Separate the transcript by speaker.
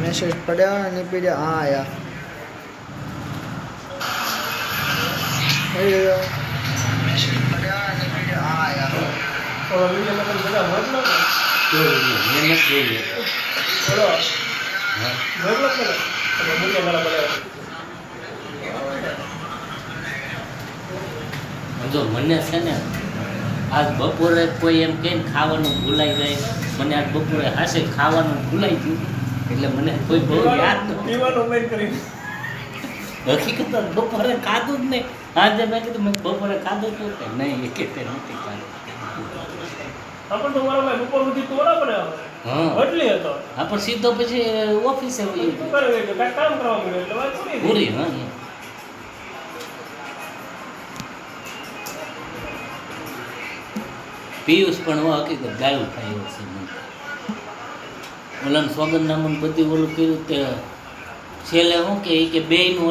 Speaker 1: Message પડ્યા અને પીડ્યા હા આયા મેસેજ પડ્યા અને પીડ્યા હા આયા
Speaker 2: ઓલો વીડિયો તમે બધા મોકલો ને
Speaker 3: મેં નથી જોઈએ
Speaker 2: ઓલો
Speaker 3: હા
Speaker 2: મોકલો ને તમે મૂલ્ય મારા બધા
Speaker 3: જો મને છે ને આજ બપોરે કોઈ એમ કે ખાવાનું ભૂલાઈ જાય મને આજ બપોરે હાશે ખાવાનું ભૂલાઈ ગયું એટલે મને કોઈ બહુ યાદ હકીકત બપોરે ખાધું જ નહીં. આજે મેં કીધું મેં બપોરે ખાધું હતું કે નહીં એ કે તે નથી ખાધું.
Speaker 2: સુધી
Speaker 3: હા. હા પછી ઓફિસે
Speaker 2: પૂરી
Speaker 3: શું પિયુષ પણ હવે હકીકત ગાયું થાય છે ઓલાને સોગંદનામું બધું ઓલું કર્યું તે છેલ્લે શું કે બે બેયનું